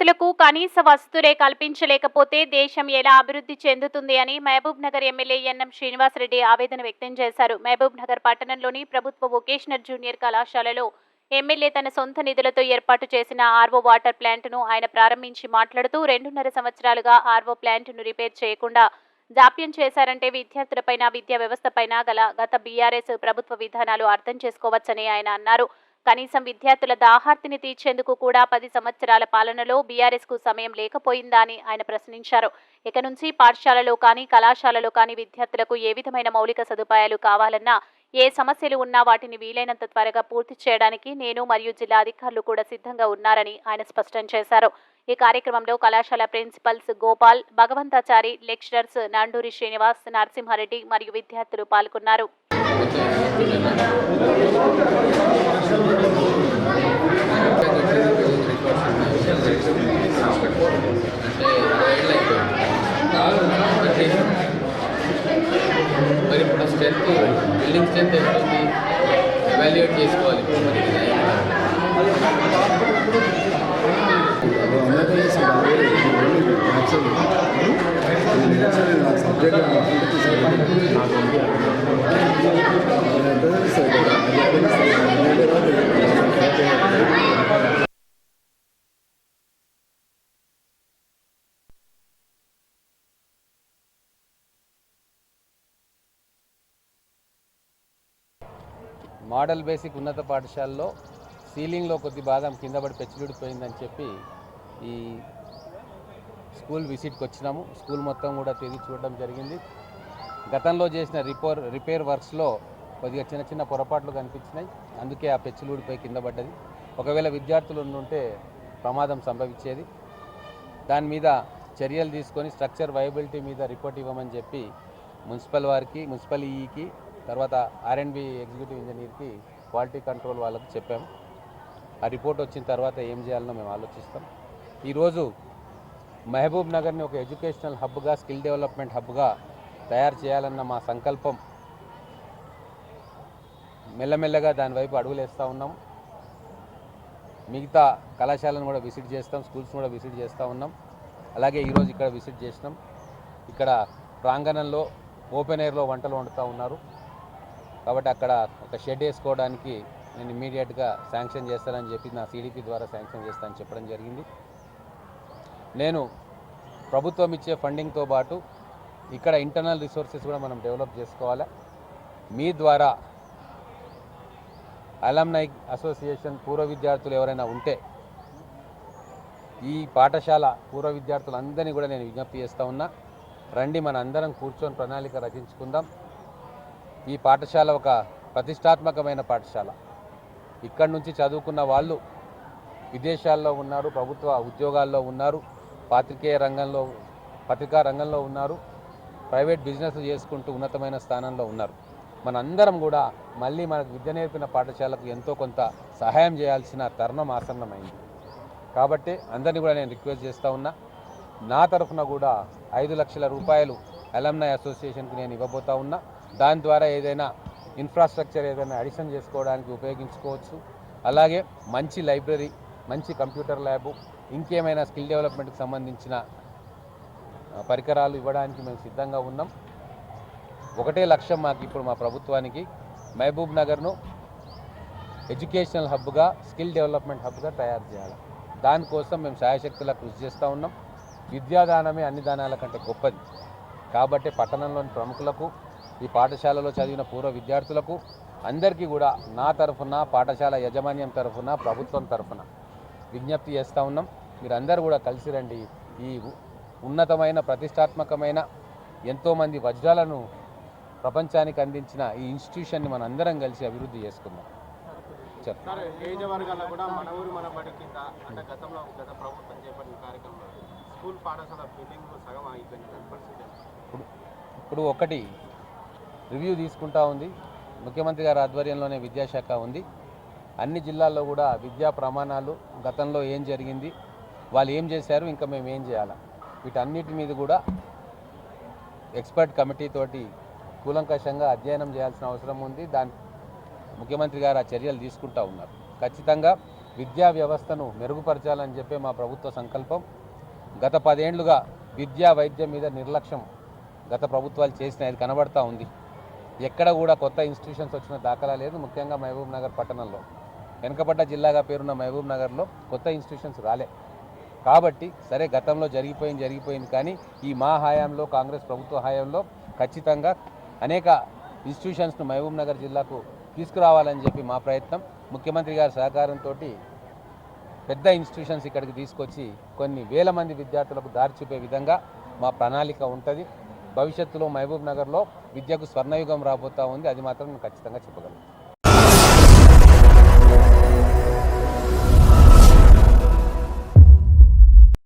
విద్యార్థులకు కనీస వసతులే కల్పించలేకపోతే దేశం ఎలా అభివృద్ధి చెందుతుంది అని మహబూబ్ నగర్ ఎమ్మెల్యే ఎన్ఎం శ్రీనివాసరెడ్డి ఆవేదన వ్యక్తం చేశారు. మహబూబ్ నగర్ పట్టణంలోని ప్రభుత్వ వొకేషనల్ జూనియర్ కళాశాలలో ఎమ్మెల్యే తన సొంత నిధులతో ఏర్పాటు చేసిన ఆర్వో వాటర్ ప్లాంట్ను ఆయన ప్రారంభించి మాట్లాడుతూ రెండున్నర సంవత్సరాలుగా ఆర్వో ప్లాంట్ను రిపేర్ చేయకుండా జాప్యం చేశారంటే విద్యార్థులపైన విద్యా వ్యవస్థపైన గల గత బీఆర్ఎస్ ప్రభుత్వ విధానాలు అర్థం చేసుకోవచ్చని ఆయన అన్నారు. కనీసం విద్యార్థుల దాహార్తిని తీర్చేందుకు కూడా పది సంవత్సరాల పాలనలో బీఆర్ఎస్కు సమయం లేకపోయిందా అని ఆయన ప్రశ్నించారు. ఇక నుంచి పాఠశాలలో కానీ కళాశాలలో కానీ విద్యార్థులకు ఏ విధమైన మౌలిక సదుపాయాలు కావాలన్నా ఏ సమస్యలు ఉన్నా వాటిని వీలైనంత త్వరగా పూర్తి చేయడానికి నేను మరియు జిల్లా అధికారులు కూడా సిద్ధంగా ఉన్నారని ఆయన స్పష్టం చేశారు. ఈ కార్యక్రమంలో కళాశాల ప్రిన్సిపల్స్ గోపాల్ భగవంతాచారి లెక్చరర్స్ నాండూరి శ్రీనివాస్ నరసింహారెడ్డి మరియు విద్యార్థులు పాల్గొన్నారు. మరి ఇప్పుడు స్ట్రెంత్ బిల్డింగ్ స్ట్రెంత్ ఎంత ఉంది ఎవాల్యుయేట్ చేసుకోవాలి ఇప్పుడు మరి మోడల్ బేసిక్ ఉన్నత పాఠశాలలో సీలింగ్లో కొద్ది భాగం కింద పడి పెచ్చులుడిపోయిందని చెప్పి ఈ స్కూల్ విజిట్కి వచ్చినాము. స్కూల్ మొత్తం కూడా తిరిగి చూడడం జరిగింది. గతంలో చేసిన రిపోర్ రిపేర్ వర్క్స్లో కొద్దిగా చిన్న చిన్న పొరపాట్లు కనిపించినాయి. అందుకే ఆ పెచ్చులుడిపై కింద పడ్డది. ఒకవేళ విద్యార్థులు ఉండుంటే ప్రమాదం సంభవించేది. దాని మీద చర్యలు తీసుకొని స్ట్రక్చర్ వైబిలిటీ మీద రిపోర్ట్ ఇవ్వమని చెప్పి మున్సిపల్ వారికి మున్సిపల్ ఈఈకి తర్వాత ఆర్ఎండ్బి ఎగ్జిక్యూటివ్ ఇంజనీర్కి క్వాలిటీ కంట్రోల్ వాళ్ళకి చెప్పాము ఆ రిపోర్ట్ వచ్చిన తర్వాత ఏం చేయాలనో మేము ఆలోచిస్తాం. ఈరోజు మహబూబ్ నగర్ని ఒక ఎడ్యుకేషనల్ హబ్గా స్కిల్ డెవలప్మెంట్ హబ్గా తయారు చేయాలన్న మా సంకల్పం మెల్లమెల్లగా దాని వైపు అడుగులేస్తూ ఉన్నాం. మిగతా కళాశాలను కూడా విజిట్ చేస్తాం స్కూల్స్ కూడా విసిట్ చేస్తూ ఉన్నాం. అలాగే ఈరోజు ఇక్కడ విజిట్ చేసినాం. ఇక్కడ ప్రాంగణంలో ఓపెన్ ఎయిర్లో వంటలు వండుతూ ఉన్నారు. కాబట్టి అక్కడ ఒక షెడ్ వేసుకోవడానికి నేను ఇమీడియట్గా శాంక్షన్ చేస్తానని చెప్పి నా సిడిపి ద్వారా శాంక్షన్ చేస్తానని చెప్పడం జరిగింది. నేను ప్రభుత్వం ఇచ్చే ఫండింగ్తో పాటు ఇక్కడ ఇంటర్నల్ రిసోర్సెస్ కూడా మనం డెవలప్ చేసుకోవాలి? మీ ద్వారా అలమ్నై అసోసియేషన్ పూర్వ విద్యార్థులు ఎవరైనా ఉంటే ఈ పాఠశాల పూర్వ విద్యార్థులందరినీ కూడా నేను విజ్ఞప్తి చేస్తూ ఉన్నా. రండి మన అందరం కూర్చొని ప్రణాళిక రచించుకుందాం. ఈ పాఠశాల ఒక ప్రతిష్టాత్మకమైన పాఠశాల. ఇక్కడి నుంచి చదువుకున్న వాళ్ళు విదేశాల్లో ఉన్నారు ప్రభుత్వ ఉద్యోగాల్లో ఉన్నారు పాత్రికేయ రంగంలో పత్రికా రంగంలో ఉన్నారు ప్రైవేట్ బిజినెస్ చేసుకుంటూ ఉన్నతమైన స్థానంలో ఉన్నారు. మనందరం కూడా మళ్ళీ మనకు విద్య నేర్పిన పాఠశాలకు ఎంతో కొంత సహాయం చేయాల్సిన తరుణం ఆసన్నమైంది. కాబట్టి అందరినీ కూడా నేను రిక్వెస్ట్ చేస్తూ ఉన్నా నా తరఫున కూడా ఐదు లక్షల రూపాయలు అలమ్నాయ్ అసోసియేషన్కి నేను ఇవ్వబోతా ఉన్నా. దాని ద్వారా ఏదైనా ఇన్ఫ్రాస్ట్రక్చర్ ఏదైనా అడిషన్ చేసుకోవడానికి ఉపయోగించుకోవచ్చు. అలాగే మంచి లైబ్రరీ మంచి కంప్యూటర్ ల్యాబు ఇంకేమైనా స్కిల్ డెవలప్మెంట్కి సంబంధించిన పరికరాలు ఇవ్వడానికి మేము సిద్ధంగా ఉన్నాం. ఒకటే లక్ష్యం మాకు ఇప్పుడు మా ప్రభుత్వానికి. మహబూబ్ నగర్ను ఎడ్యుకేషనల్ హబ్గా స్కిల్ డెవలప్మెంట్ హబ్గా తయారు చేయాలి. దానికోసం మేము సాయశక్తులా కృషి చేస్తూ ఉన్నాం. విద్యాదానమే అన్ని దానాల కంటే గొప్పది. కాబట్టి పట్టణంలోని ప్రముఖులకు ఈ పాఠశాలలో చదివిన పూర్వ విద్యార్థులకు అందరికీ కూడా నా తరఫున పాఠశాల యాజమాన్యం తరఫున ప్రభుత్వం తరఫున విజ్ఞప్తి చేస్తూ ఉన్నాం. మీరందరూ కూడా కలిసి రండి. ఈ ఉన్నతమైన ప్రతిష్టాత్మకమైన ఎంతోమంది వజ్రాలను ప్రపంచానికి అందించిన ఈ ఇన్స్టిట్యూషన్ని మన అందరం కలిసి అభివృద్ధి చేసుకుందాం. ఇప్పుడు ఒకటి రివ్యూ తీసుకుంటా ఉంది. ముఖ్యమంత్రి గారి ఆధ్వర్యంలోనే విద్యాశాఖ ఉంది. అన్ని జిల్లాల్లో కూడా విద్యా ప్రమాణాలు గతంలో ఏం జరిగింది వాళ్ళు ఏం చేశారు ఇంకా మేము ఏం చేయాలా? వీటన్నిటి మీద కూడా ఎక్స్పర్ట్ కమిటీ తోటి కూలంకషంగా అధ్యయనం చేయాల్సిన అవసరం ఉంది. దాని ముఖ్యమంత్రి గారు ఆ చర్యలు తీసుకుంటా ఉన్నారు. ఖచ్చితంగా విద్యా వ్యవస్థను మెరుగుపరచాలని చెప్పే మా ప్రభుత్వ సంకల్పం. గత పదేండ్లుగా విద్యా వైద్యం మీద నిర్లక్ష్యం గత ప్రభుత్వాలు చేసిన అది కనబడతా ఉంది. ఎక్కడ కూడా కొత్త ఇన్స్టిట్యూషన్స్ వచ్చిన దాఖలా లేదు. ముఖ్యంగా మహబూబ్ నగర్ పట్టణంలో. వెనుకబడ్డ జిల్లాగా పేరున్న మహబూబ్ నగర్లో కొత్త ఇన్స్టిట్యూషన్స్ రాలే. కాబట్టి సరే గతంలో జరిగిపోయింది జరిగిపోయింది కానీ ఈ మా హయాంలో కాంగ్రెస్ ప్రభుత్వ హయాంలో ఖచ్చితంగా అనేక ఇన్స్టిట్యూషన్స్ను మహబూబ్ నగర్ జిల్లాకు తీసుకురావాలని చెప్పి మా ప్రయత్నం. ముఖ్యమంత్రి గారి సహకారంతో పెద్ద ఇన్స్టిట్యూషన్స్ ఇక్కడికి తీసుకొచ్చి కొన్ని వేల మంది విద్యార్థులకు దారి చూపే విధంగా మా ప్రణాళిక ఉంటుంది. భవిష్యత్తులో మహబూబ్ నగర్లో విద్యకు స్వర్ణయుగం రాబోతా ఉంది. అది మాత్రం నేను ఖచ్చితంగా చెప్పగలను